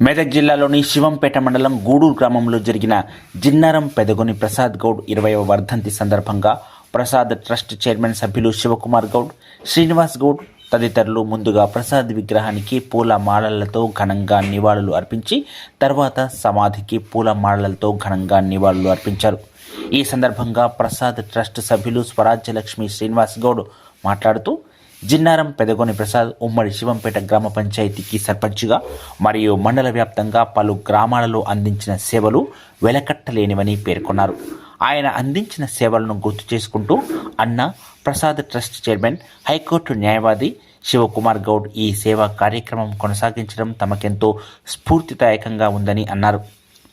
మెదక్ జిల్లాలోని శివంపేట మండలం గూడూరు గ్రామంలో జరిగిన జిన్నారం పెదగొని ప్రసాద్ గౌడ్ ఇరవైవ వర్ధంతి సందర్భంగా ప్రసాద్ ట్రస్ట్ చైర్మన్ సభ్యులు శివకుమార్ గౌడ్ శ్రీనివాస్ గౌడ్ తదితరులు ముందుగా ప్రసాద్ విగ్రహానికి పూల మాలలతో ఘనంగా నివాళులు అర్పించి తర్వాత సమాధికి పూల మాలలతో ఘనంగా నివాళులు అర్పించారు. ఈ సందర్భంగా ప్రసాద్ ట్రస్ట్ సభ్యులు స్వరాజ్యలక్ష్మి శ్రీనివాస్ గౌడ్ మాట్లాడుతూ జిన్నారం పెదగోని ప్రసాద్ ఉమ్మడి శివంపేట గ్రామ పంచాయతీకి సర్పంచ్గా మరియు మండల వ్యాప్తంగా పలు గ్రామాలలో అందించిన సేవలు వెలకట్టలేనివని పేర్కొన్నారు. ఆయన అందించిన సేవలను గుర్తు చేసుకుంటూ అన్న ప్రసాద్ ట్రస్ట్ చైర్మన్ హైకోర్టు న్యాయవాది శివకుమార్ గౌడ్ ఈ సేవా కార్యక్రమం కొనసాగించడం తమకెంతో స్ఫూర్తిదాయకంగా ఉందని అన్నారు.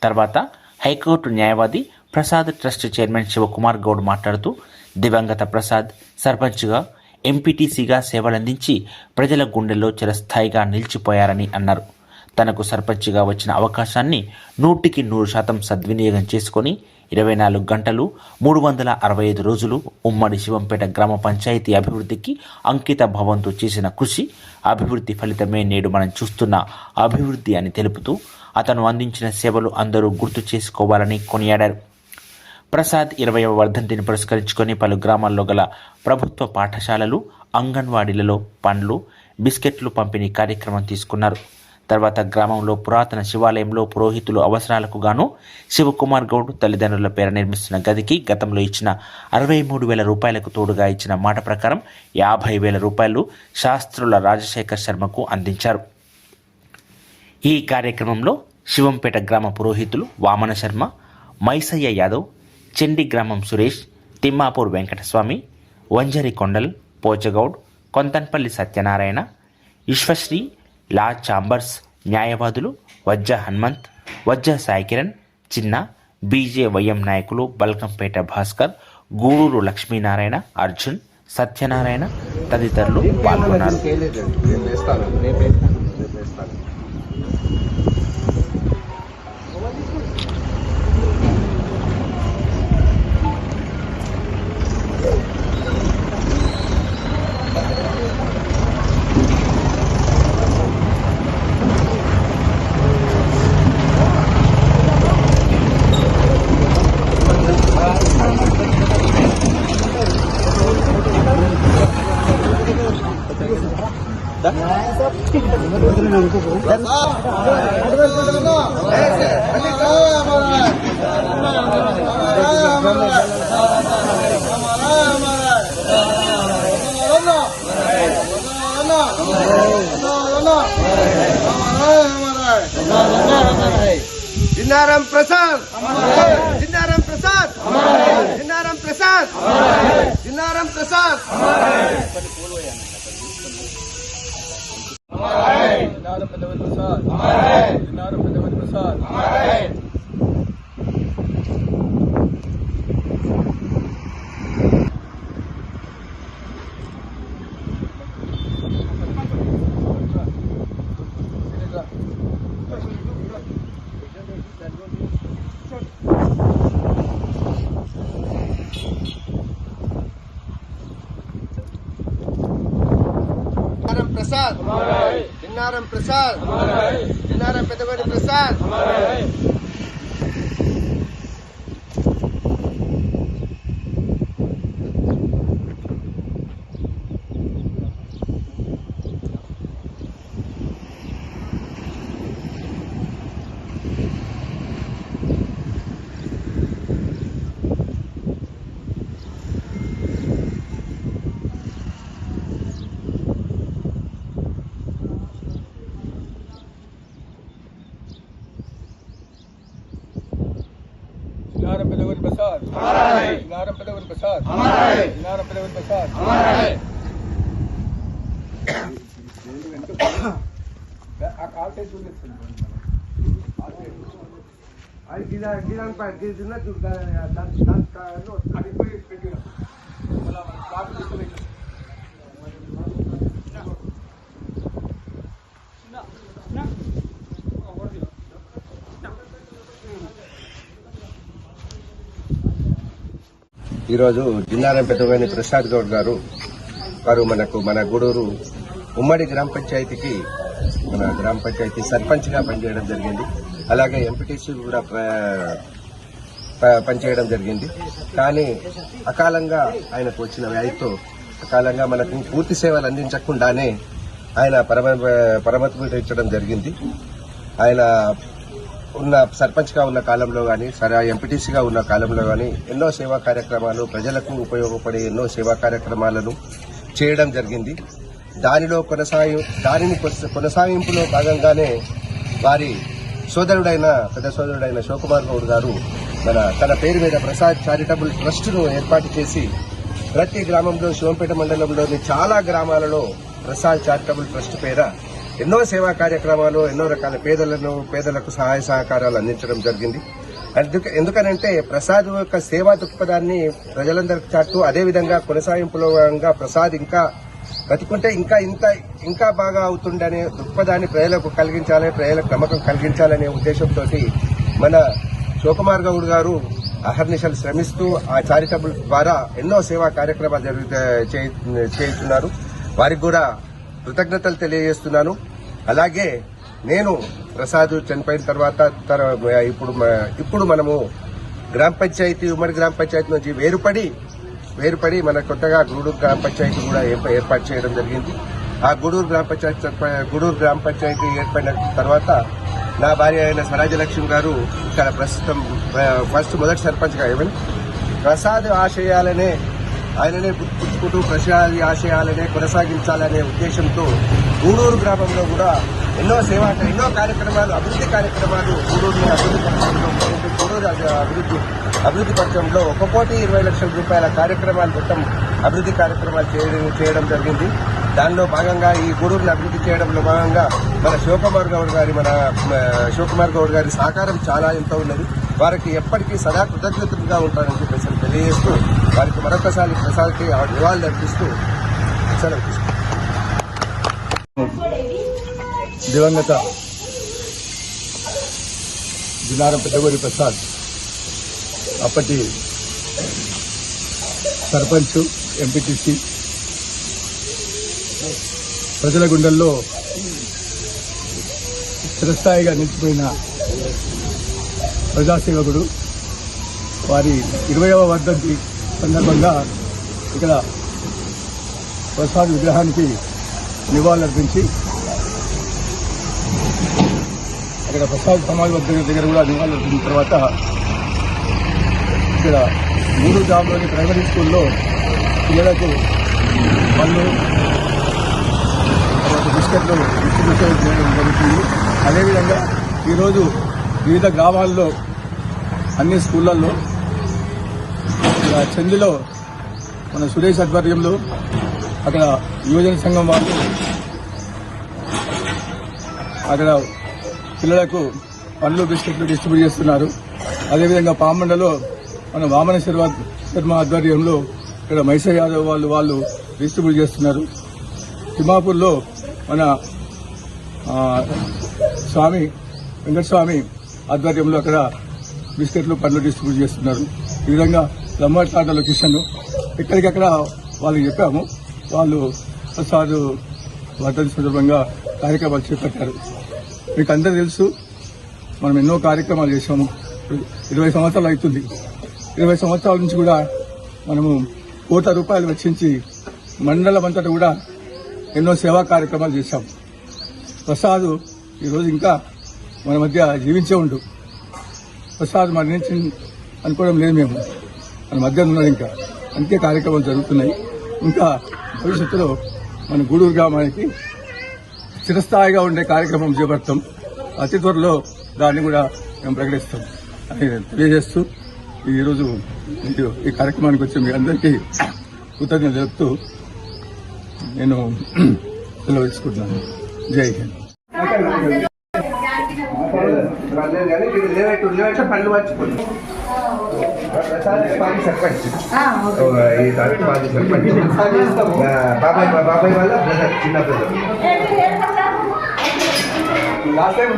తర్వాత హైకోర్టు న్యాయవాది ప్రసాద్ ట్రస్ట్ చైర్మన్ శివకుమార్ గౌడ్ మాట్లాడుతూ దివంగత ప్రసాద్ సర్పంచ్గా ఎంపీటీసీగా సేవలందించి ప్రజల గుండెల్లో చిరస్థాయిగా నిలిచిపోయారని అన్నారు. తనకు సర్పంచ్గా వచ్చిన అవకాశాన్ని నూటికి నూరు శాతం సద్వినియోగం చేసుకొని ఇరవై నాలుగు గంటలు మూడు వందల అరవై ఐదు రోజులు ఉమ్మడి శివంపేట గ్రామ పంచాయతీ అభివృద్ధికి అంకిత భావంతో చేసిన కృషి అభివృద్ధి ఫలితమే నేడు మనం చూస్తున్న అభివృద్ధి అని తెలుపుతూ అతను అందించిన సేవలు అందరూ గుర్తు చేసుకోవాలని కొనియాడారు. ప్రసాద్ ఇరవైవ వర్ధంతిని పురస్కరించుకొని పలు గ్రామాల్లో గల ప్రభుత్వ పాఠశాలలు అంగన్వాడీలలో పండ్లు బిస్కెట్లు పంపిణీ కార్యక్రమం తీసుకున్నారు. తర్వాత గ్రామంలో పురాతన శివాలయంలో పురోహితులు అవసరాలకు గాను శివకుమార్ గౌడ్ తల్లిదండ్రుల పేర నిర్మిస్తున్న గదికి గతంలో ఇచ్చిన అరవై మూడు వేల రూపాయలకు తోడుగా ఇచ్చిన మాట ప్రకారం యాభై వేల రూపాయలు శాస్త్రుల రాజశేఖర్ శర్మకు అందించారు. ఈ కార్యక్రమంలో శివంపేట గ్రామ పురోహితులు వామన శర్మ మైసయ్య యాదవ్ చెండి గ్రామం సురేష్ తిమ్మాపూర్ వెంకటస్వామి వంజరి కొండల్ పోచగౌడ్ కొంతన్పల్లి సత్యనారాయణ విశ్వశ్రీ లా చాంబర్స్ న్యాయవాదులు వజ్జ హనుమంత్ వజ్జ సాయికిరణ్ చిన్న బీజే వైఎం నాయకులు బల్కంపేట భాస్కర్ గూడూరు లక్ష్మీనారాయణ అర్జున్ సత్యనారాయణ తదితరులు పాల్గొన్నారు. జిన్నారం జిన్నారం పెద్దవతి ప్రసాద్ జిన్నారం పెద్దవతి ప్రసాద్ జిన్నారం పెద్దగోడి ప్రసాద్ ఆ కాల్ టైప్ చూడలేదు అది గిదా గిదాని పై గిదిన చూడగా దాని దాని కాయలు అది పోయి పెట్టిన మళ్ళా కాల్ తీసుకుని ఈరోజు జిన్నారం పెద్దవేణి ప్రసాద్ గౌడ్ గారు వారు మనకు మన గూడూరు ఉమ్మడి గ్రామ పంచాయతీకి మన గ్రామ పంచాయతీ సర్పంచ్గా పనిచేయడం జరిగింది. అలాగే ఎంపీటీసీ కూడా ప్ర- ప- పనిచేయడం జరిగింది. కానీ అకాలంగా ఆయనకు వచ్చిన వ్యాధితో అకాలంగా మనకు పూర్తి సేవలు అందించకుండానే ఆయన పరమ పరమతించడం జరిగింది. ఆయన ఉన్న సర్పంచ్గా ఉన్న కాలంలో కానీ సరే ఎంపీటీసీగా ఉన్న కాలంలో కానీ ఎన్నో సేవా కార్యక్రమాలు ప్రజలకు ఉపయోగపడే ఎన్నో సేవా కార్యక్రమాలను చేయడం జరిగింది. దానిలో కొనసాగి దానిని కొనసాగింపులో భాగంగానే వారి సోదరుడైన పెద్ద సోదరుడైన శివకుమార్ గౌడ్ గారు మన తన పేరు మీద ప్రసాద్ చారిటబుల్ ట్రస్టును ఏర్పాటు చేసి ప్రతి గ్రామంలో శివంపేట మండలంలోని చాలా గ్రామాలలో ప్రసాద్ చారిటబుల్ ట్రస్ట్ పేర ఎన్నో సేవా కార్యక్రమాలు ఎన్నో రకాల పేదలను పేదలకు సహాయ సహకారాలు అందించడం జరిగింది. ఎందుకనంటే ప్రసాద్ యొక్క సేవా దృక్పథాన్ని ప్రజలందరికీ చాటు అదేవిధంగా కొనసాగింపులో భాగంగా ప్రసాద్ ఇంకా బతికుంటే ఇంకా ఇంత ఇంకా బాగా అవుతుండనే దృక్పథాన్ని ప్రజలకు కలిగించాలని ప్రజలకు నమ్మకం కలిగించాలనే ఉద్దేశంతో మన శోకమార్గవుడు గౌడ్ గారు అహర్నిశలు శ్రమిస్తూ ఆ చారిటబుల్ ద్వారా ఎన్నో సేవా కార్యక్రమాలు జరుగుతా చేస్తున్నారు వారికి కూడా కృతజ్ఞతలు తెలియజేస్తున్నాను. అలాగే నేను ప్రసాద్ చనిపోయిన తర్వాత ఇప్పుడు ఇప్పుడు మనము గ్రామ పంచాయతీ ఉమ్మడి గ్రామ పంచాయతీ నుంచి వేరుపడి వేరుపడి మన కొత్తగా గూడూరు గ్రామ పంచాయతీ కూడా ఏర్పాటు చేయడం జరిగింది. ఆ గూడూరు గ్రామ పంచాయతీ గూడూరు గ్రామ పంచాయతీ ఏర్పడిన తర్వాత నా భార్య అయిన స్వరాజ్యలక్ష్మి గారు ఇక్కడ ప్రస్తుతం ఫస్ట్ మొదటి సర్పంచ్గా ఇవ్వండి ప్రసాద్ ఆశయాలనే ఆయననే గుర్తుకుంటూ ప్రసాద్ ఆశయాలనే కొనసాగించాలనే ఉద్దేశంతో గూడూరు గ్రామంలో కూడా ఎన్నో సేవా ఎన్నో కార్యక్రమాలు అభివృద్ధి కార్యక్రమాలు గూడూరుని అభివృద్ధి పరచడంలో గూడూరు అభివృద్ధి అభివృద్ధి పరచడంలో ఒక కోటి ఇరవై లక్షల రూపాయల కార్యక్రమాలు మొత్తం అభివృద్ధి కార్యక్రమాలు చేయడం చేయడం జరిగింది. దానిలో భాగంగా ఈ గూడూరుని అభివృద్ధి చేయడంలో భాగంగా మన శివకుమార్ గౌడ్ గారి మన శివకుమార్ గౌడ్ గారి సహకారం చాలా ఎంతో ఉన్నది. వారికి ఎప్పటికీ సదా కృతజ్ఞతగా ఉంటారని చెప్పేసి తెలియజేస్తూ వారికి మరొకసారి ప్రసాద్కి నివాళులు అర్పిస్తూ సెలవు దివంగత జిల్లారం పెద్దగూరి ప్రసాద్ అప్పటి సర్పంచ్ ఎంపీటీసీ ప్రజల గుండెల్లో చిరస్థాయిగా నిలిచిపోయిన ప్రజాసేవకుడు వారి ఇరవయవ వర్ధంతి సందర్భంగా ఇక్కడ ప్రసాద్ విగ్రహానికి నివాళులర్పించి ఇక్కడ ప్రసాద్ సమాజ్ దగ్గర దగ్గర కూడా నివాళులర్పించిన తర్వాత ఇక్కడ మూడు గ్రామంలోని ప్రైమరీ స్కూల్లో పిల్లలకు పళ్ళు తర్వాత బిస్కెట్లు డిస్ట్రిబ్యూషన్ చేయడం జరుగుతుంది. అదేవిధంగా ఈరోజు వివిధ గ్రామాల్లో అన్ని స్కూళ్ళల్లో చందిలో మన సురేష్ ఆధ్వర్యంలో అక్కడ యువజన సంఘం వాళ్ళు అక్కడ పిల్లలకు పండ్లు బిస్కెట్లు డిస్ట్రిబ్యూట్ చేస్తున్నారు. అదేవిధంగా పామండలో మన వామన శర్మ శర్మ ఆధ్వర్యంలో ఇక్కడ మైసూర్ యాదవ్ వాళ్ళు వాళ్ళు డిస్ట్రిబ్యూట్ చేస్తున్నారు. తిమాపూర్లో మన స్వామి వెంకటస్వామి ఆధ్వర్యంలో అక్కడ బిస్కెట్లు పండ్లు డిస్ట్రిబ్యూట్ చేస్తున్నారు. ఈ విధంగా లంబాటాట లొకేషన్ ఎక్కడికక్కడ వాళ్ళకి చెప్పాము. వాళ్ళు ప్రసాద్ వర్ధంతి సందర్భంగా కార్యక్రమాలు చేపట్టారు. మీకు అందరూ తెలుసు మనం ఎన్నో కార్యక్రమాలు చేసాము ఇరవై సంవత్సరాలు అవుతుంది. ఇరవై సంవత్సరాల నుంచి కూడా మనము కోట్ల రూపాయలు వెచ్చించి మండలం అంతటా కూడా ఎన్నో సేవా కార్యక్రమాలు చేశాము ప్రసాద్ ఈరోజు ఇంకా మన మధ్య జీవించే ఉండు. ప్రసాద్ మరణించి అనుకోవడం లేదు మేము. మన మధ్య ఉన్నాడు ఇంకా. అంతే కార్యక్రమాలు జరుగుతున్నాయి. ఇంకా భవిష్యత్తులో మన గూడూరు గ్రామానికి చిరస్థాయిగా ఉండే కార్యక్రమం చేపడతాం. అతి త్వరలో దాన్ని కూడా మేము ప్రకటిస్తాం అని తెలియజేస్తూ ఈరోజు ఈ కార్యక్రమానికి వచ్చి మీ అందరికీ కృతజ్ఞత తెలుపుతూ నేను సెలవు తీసుకుంటున్నాను. జై హింద్. పండ్లు కానీ ఇక్కడ లేవట్టు లేవట్టు పళ్ళు మర్చిపోతుంది ప్రసాద్ మాజీ సర్పంచ్ ఓ, ఈ తారీఖు మాజీ సర్పంచ్ ఆ, బాబాయ్ మా బాబాయ్ వాళ్ళ బ్రదర్ చిన్న బ్రదర్ లాస్ట్ టైం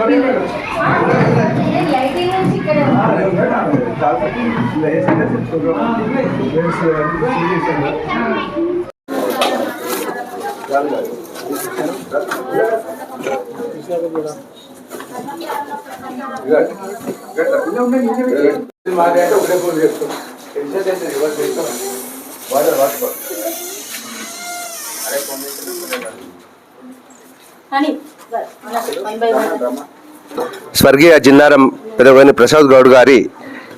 స్వర్గీయ జిన్నారం పెదవని ప్రసాద్ గౌడ్ గారి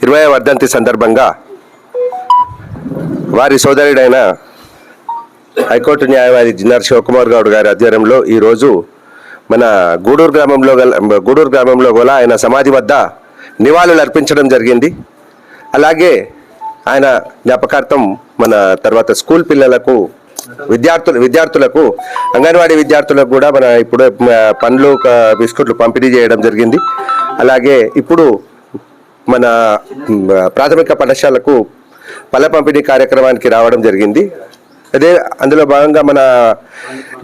ఇరవై వర్ధంతి సందర్భంగా వారి సోదరుడైన హైకోర్టు న్యాయవాది జిన్నార్ శివకుమార్ గౌడ్ గారి ఆధ్వర్యంలో ఈరోజు మన గూడూరు గ్రామంలో గల గూడూరు గ్రామంలో కూడా ఆయన సమాధి వద్ద నివాళులు అర్పించడం జరిగింది. అలాగే ఆయన జ్ఞాపకార్థం మన తర్వాత స్కూల్ పిల్లలకు విద్యార్థులు విద్యార్థులకు అంగన్వాడీ విద్యార్థులకు కూడా మన ఇప్పుడు పండ్లు బిస్కెట్లు పంపిణీ చేయడం జరిగింది. అలాగే ఇప్పుడు మన ప్రాథమిక పాఠశాలకు పళ్ళ పంపిణీ కార్యక్రమానికి రావడం జరిగింది. అదే అందులో భాగంగా మన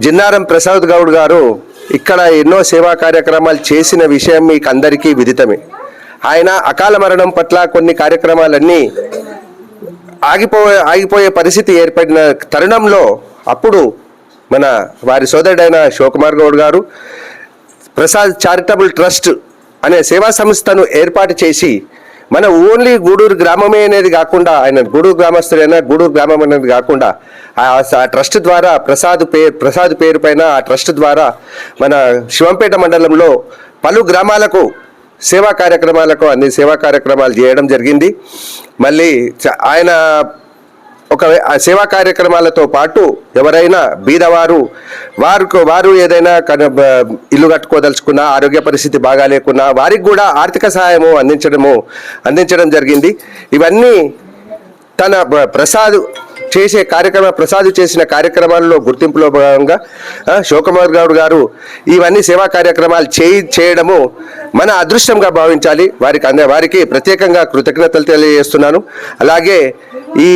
జిన్నారం ప్రసాద్ గౌడ్ గారు ఇక్కడ ఎన్నో సేవా కార్యక్రమాలు చేసిన విషయం మీకు అందరికీ విదితమే. ఆయన అకాల మరణం పట్ల కొన్ని కార్యక్రమాలన్నీ ఆగిపోయే ఆగిపోయే పరిస్థితి ఏర్పడిన తరుణంలో అప్పుడు మన వారి సోదరుడైన శివకుమార్ గౌడ్ గారు ప్రసాద్ చారిటబుల్ ట్రస్ట్ అనే సేవా సంస్థను ఏర్పాటు చేసి మన ఓన్లీ గూడూరు గ్రామమే అనేది కాకుండా ఆయన గూడూరు గ్రామస్తులైనా గూడూరు గ్రామం అనేది కాకుండా ఆ ట్రస్ట్ ద్వారా ప్రసాద్ పేరు ప్రసాద్ పేరు పైన ఆ ట్రస్ట్ ద్వారా మన శివంపేట మండలంలో పలు గ్రామాలకు సేవా కార్యక్రమాలకు అన్ని సేవా కార్యక్రమాలు చేయడం జరిగింది. మళ్ళీ చ- ఆయన ఒక ఆ సేవా కార్యక్రమాలతో పాటు ఎవరైనా బీదవారు వారికి వారు ఏదైనా బ- ఇల్లు కట్టుకోదలుచుకున్నా ఆరోగ్య పరిస్థితి బాగా లేకున్నా వారికి కూడా ఆర్థిక సహాయము అందించడము అందించడం జరిగింది. ఇవన్నీ తన ప్రసాద్ చేసే కార్యక్రమ ప్రసాద్ చేసిన కార్యక్రమాల్లో గుర్తింపులో భాగంగా శోకమోహన్ గౌడ్ గారు ఇవన్నీ సేవా కార్యక్రమాలు చేయి చేయడము మన అదృష్టంగా భావించాలి. వారికి అంద వారికి ప్రత్యేకంగా కృతజ్ఞతలు తెలియజేస్తున్నాను. అలాగే ఈ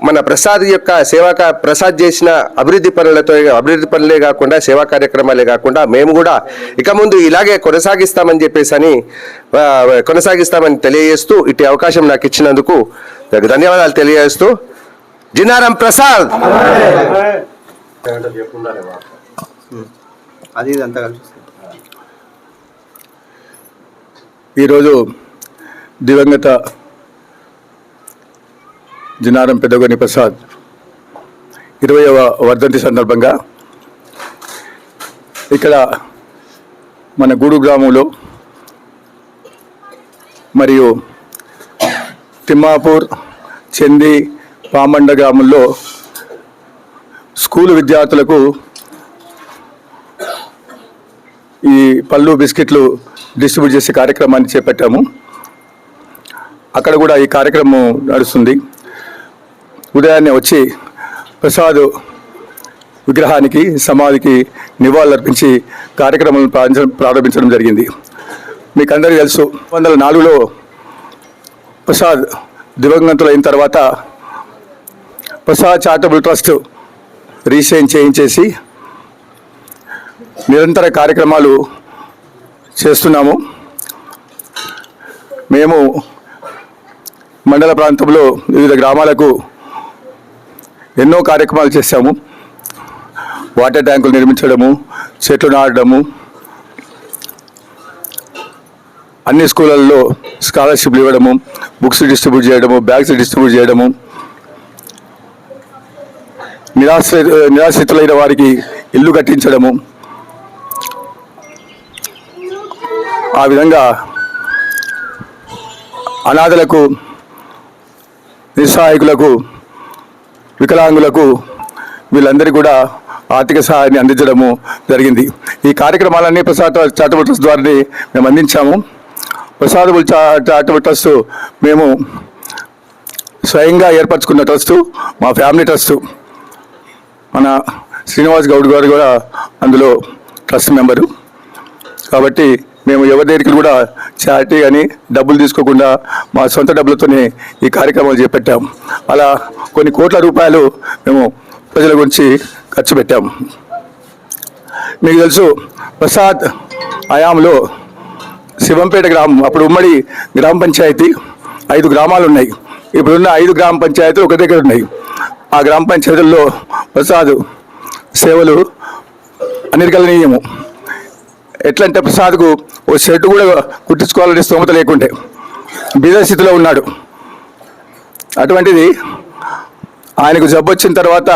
మన ప్రసాద్ యొక్క సేవా ప్రసాద్ చేసిన అభివృద్ధి పనులతో అభివృద్ధి పనులే కాకుండా సేవా కార్యక్రమాలే కాకుండా మేము కూడా ఇక ముందు ఇలాగే కొనసాగిస్తామని చెప్పేసి అని కొనసాగిస్తామని తెలియజేస్తూ ఇటు అవకాశం నాకు ఇచ్చినందుకు ధన్యవాదాలు తెలియజేస్తూ జినారం ప్రసాద్! అది ఈరోజు దివంగత జినారం పెద్దగొని ప్రసాద్. ఇరవయవ వర్ధంతి సందర్భంగా ఇక్కడ మన గూడు గ్రామంలో మరియు తిమ్మాపూర్ చెంది పామండ గ్రామంలో స్కూలు విద్యార్థులకు ఈ పళ్ళు బిస్కెట్లు డిస్ట్రిబ్యూట్ చేసే కార్యక్రమాన్ని చేపట్టాము. అక్కడ కూడా ఈ కార్యక్రమం నడుస్తుంది. ఉదయాన్నే వచ్చి ప్రసాద్ విగ్రహానికి సమాధికి నివాళులర్పించి కార్యక్రమం ప్రారంభించడం ప్రారంభించడం జరిగింది. మీకు అందరికీ తెలుసు వందల నాలుగులో ప్రసాద్ దివంగతులైన తర్వాత ప్రసాద్ చారిటబుల్ ట్రస్ట్ రీసైన్ చేయించేసి నిరంతర కార్యక్రమాలు చేస్తున్నాము. మేము మండల ప్రాంతంలో వివిధ గ్రామాలకు ఎన్నో కార్యక్రమాలు చేశాము. వాటర్ ట్యాంకులు నిర్మించడము చెట్లు నాటడము. అన్ని స్కూళ్ళల్లో స్కాలర్షిప్లు ఇవ్వడము బుక్స్ డిస్ట్రిబ్యూట్ చేయడము బ్యాగ్స్ డిస్ట్రిబ్యూట్ చేయడము. నిరాశ్ర నిరాశ్రితులైన వారికి ఇల్లు కట్టించడము. ఆ విధంగా అనాథలకు నిస్సహాయకులకు వికలాంగులకు వీళ్ళందరికీ కూడా ఆర్థిక సహాయాన్ని అందించడము జరిగింది. ఈ కార్యక్రమాలన్నీ ప్రసాద్ చారిటబుల్ ట్రస్ట్ ద్వారానే మేము అందించాము. ప్రసాదబుల్ చారిటబుల్ ట్రస్ట్ మేము స్వయంగా ఏర్పరచుకున్న ట్రస్టు మా ఫ్యామిలీ ట్రస్టు మన శ్రీనివాస్ గౌడ్ గారు కూడా అందులో ట్రస్ట్ మెంబరు. కాబట్టి మేము ఎవరి దగ్గరికి కూడా చారిటీ అని డబ్బులు తీసుకోకుండా మా సొంత డబ్బులతోనే ఈ కార్యక్రమాలు చేపట్టాం. అలా కొన్ని కోట్ల రూపాయలు మేము ప్రజల గురించి ఖర్చు పెట్టాం. మీకు తెలుసు ప్రసాద్ హయాంలో శివంపేట గ్రామం అప్పుడు ఉమ్మడి గ్రామ పంచాయతీ ఐదు గ్రామాలు ఉన్నాయి. ఇప్పుడున్న ఐదు గ్రామ పంచాయతీలు ఒక దగ్గర ఉన్నాయి. ఆ గ్రామ పంచాయతీల్లో ప్రసాద్ సేవలు అనిర్గలనీయము ఎట్లంటే ప్రసాద్కు ఓ షర్ట్ కూడా కుట్టించుకోవాలనే స్తోమత లేకుండే. బీద స్థితిలో ఉన్నాడు. అటువంటిది ఆయనకు జబ్బు వచ్చిన తర్వాత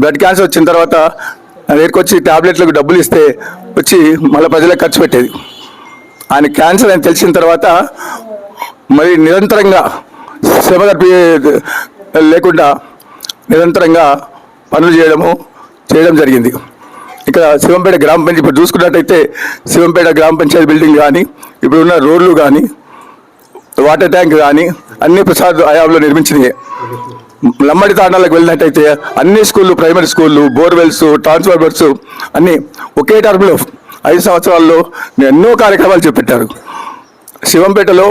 బ్లడ్ క్యాన్సర్ వచ్చిన తర్వాత నా ట్యాబ్లెట్లకు టాబ్లెట్లకు డబ్బులు ఇస్తే వచ్చి మళ్ళీ ప్రజలకు ఖర్చు పెట్టేది. ఆయన క్యాన్సర్ అని తెలిసిన తర్వాత మరి నిరంతరంగా శ్రమ లేకుండా నిరంతరంగా పనులు చేయడము చేయడం జరిగింది. ఇక్కడ శివంపేట గ్రామ పంచాయతీ ఇప్పుడు చూసుకున్నట్టయితే శివంపేట గ్రామ పంచాయతీ బిల్డింగ్ కానీ ఇప్పుడు ఉన్న రోడ్లు కానీ వాటర్ ట్యాంక్ కానీ అన్ని ప్రసాద్ హయాంలో నిర్మించినవి లమ్మడి తాండాలకు వెళ్ళినట్టయితే అన్ని స్కూళ్ళు ప్రైమరీ స్కూళ్ళు బోర్వెల్స్ ట్రాన్స్ఫార్మర్స్ అన్నీ ఒకే టర్మ్లో ఐదు సంవత్సరాల్లో ఎన్నో కార్యక్రమాలు చేపట్టారు. శివంపేటలో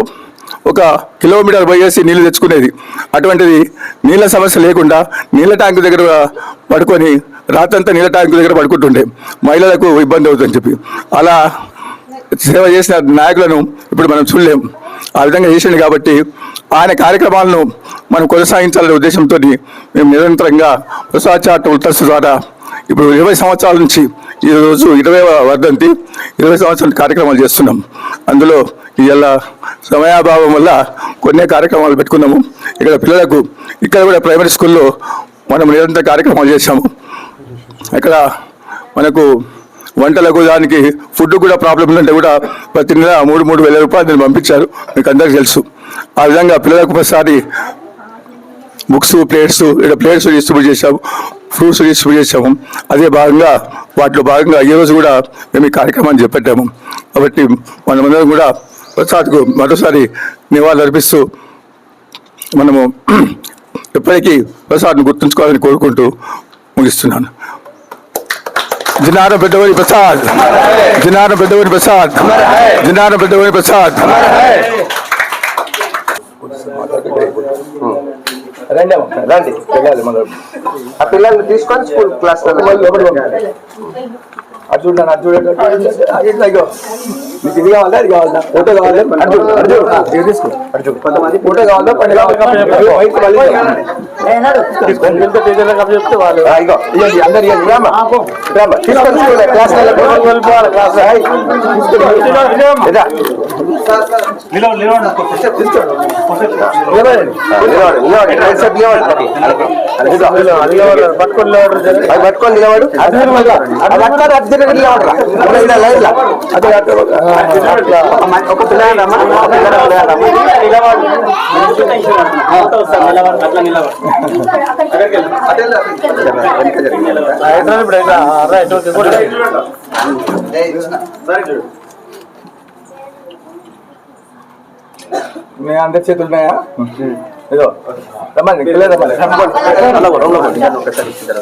ఒక కిలోమీటర్ పోయేసి నీళ్ళు తెచ్చుకునేది. అటువంటిది నీళ్ళ సమస్య లేకుండా నీళ్ళ ట్యాంక్ దగ్గర పడుకొని రాత్రంతా నీళ్ళ ట్యాంకు దగ్గర పడుకుంటుండే. మహిళలకు ఇబ్బంది అవుతుందని చెప్పి. అలా సేవ చేసిన నాయకులను ఇప్పుడు మనం చూడలేం. ఆ విధంగా చేసిండు కాబట్టి ఆయన కార్యక్రమాలను మనం కొనసాగించాలనే ఉద్దేశంతో మేము నిరంతరంగా ప్రసాద్ చారిటబుల్ ట్రస్ట్ ద్వారా ఇప్పుడు ఇరవై సంవత్సరాల నుంచి ఈ రోజు ఇరవై వర్ధంతి ఇరవై సంవత్సరాల కార్యక్రమాలు చేస్తున్నాం. అందులో ఇలా సమయాభావం వల్ల కొన్ని కార్యక్రమాలు పెట్టుకున్నాము. ఇక్కడ పిల్లలకు ఇక్కడ కూడా ప్రైమరీ స్కూల్లో మనం నిరంతర కార్యక్రమాలు చేశాము. ఇక్కడ మనకు వంటలకు దానికి ఫుడ్ కూడా ప్రాబ్లం ఉందంటే కూడా ప్రతి నెల మూడు మూడు వేల రూపాయలు నేను పంపించారు. మీకు అందరికీ తెలుసు. ఆ విధంగా పిల్లలకు ఒకసారి బుక్స్ ప్లేట్స్ ఇక్కడ ప్లేట్స్ డిస్ట్రిబ్యూట్ చేశాము. ఫ్రూట్స్ డిస్ట్రిబ్యూట్ చేశాము. అదే భాగంగా వాటిలో భాగంగా ఈ రోజు కూడా మేము ఈ కార్యక్రమాన్ని చేపట్టాము. కాబట్టి మనమందరం కూడా ప్రసాద్కు మరోసారి నివాళులు అర్పిస్తూ మనము ఎప్పటికీ ప్రసాద్ను గుర్తుంచుకోవాలని కోరుకుంటూ ముగిస్తున్నాను. జినారం పెద్దవని ప్రసాద్ జినారం పెద్దవని ప్రసాద్ జినారం పెద్దవని ప్రసాద్ రండి అమ్మ, రండి. వెళ్ళాలి మనం ఆ పిల్లల్ని తీసుకొని స్కూల్ క్లాస్ అటు చూడండి అటు చూడండి ఇట్లా ఇగో మీకు ఇది కావాలా అది కావాలా. ఫోటో కావాలా చూడు. ఇది తీసుకో చూడు. కొంతమంది ఫోటో కావాలా. అది పట్టుకొని నిలబడు. పట్టుకొని అది. ఒక. వెనక జరిగింది. మీ అందరి చేతులు ఉన్నాయా? ఇదో రమ్మని పిల్లలు రమ్మని. మళ్ళీ ఆ, పోయి. రా.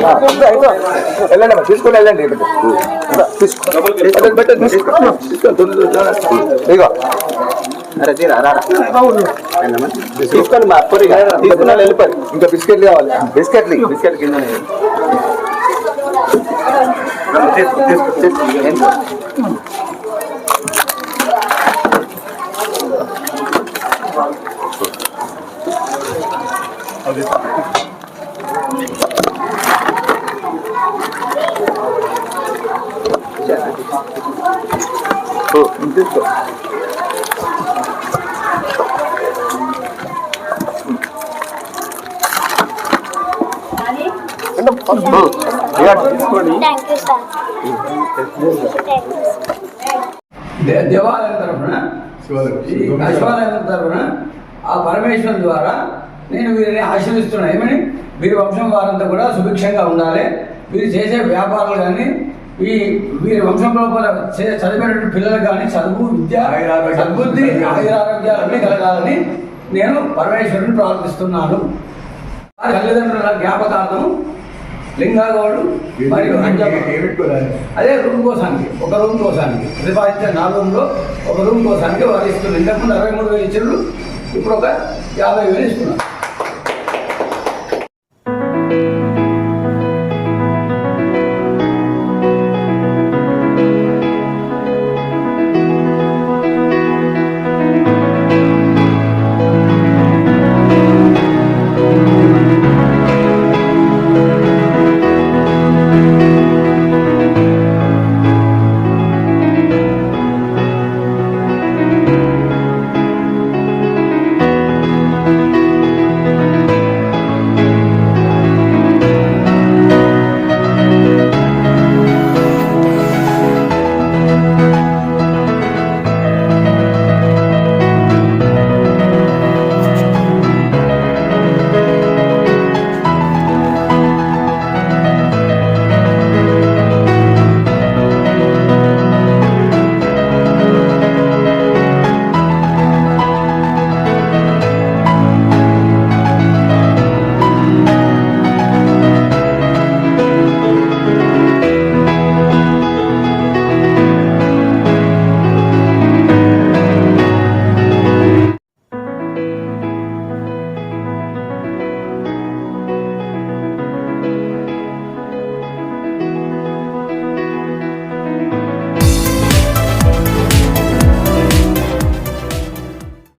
ఆ, ఇదో, ఇదో. వెళ్ళండి అమ్మా, తీసుకొని వెళ్ళండి. ఇగో అరే తీరా రారా తీసుకొని మా అప్పటి తీసుకున్న వెళ్ళిపోయి. ఇంకా బిస్కెట్లు కావాలి. బిస్కెట్లు. బిస్కెట్ కింద తీసుకో తీసుకో తీసుకో దేవాలయం తరఫున ఈ శివాలయం తరఫున ఆ పరమేశ్వరం ద్వారా నేను వీరిని ఆశీర్విస్తున్నా ఏమని? వీరి వంశం వారంతా కూడా సుభిక్షంగా ఉండాలి. వీరు చేసే వ్యాపారాలు కానీ ఈ వీరి వంశం లోపల చే- చదివినటువంటి పిల్లలకు కానీ చదువు విద్య సద్బుద్ధి ఆయురారోగ్యాలు అన్నీ కలగాలని నేను పరమేశ్వరుని ప్రార్థిస్తున్నాను. తల్లిదండ్రుల జ్ఞాపకార్థం లింగాగౌడు మరియు అదే రూమ్ కోసానికి ఒక రూమ్ కోసానికి. ప్రతిపాదించిన నాలుగు రూమ్లో ఒక రూమ్ కోసానికి వారు ఇస్తున్నారు. ఇంతకుముందు అరవై మూడు వేలు ఇచ్చారు ఇప్పుడు ఒక యాభై వేలు ఇస్తున్నారు.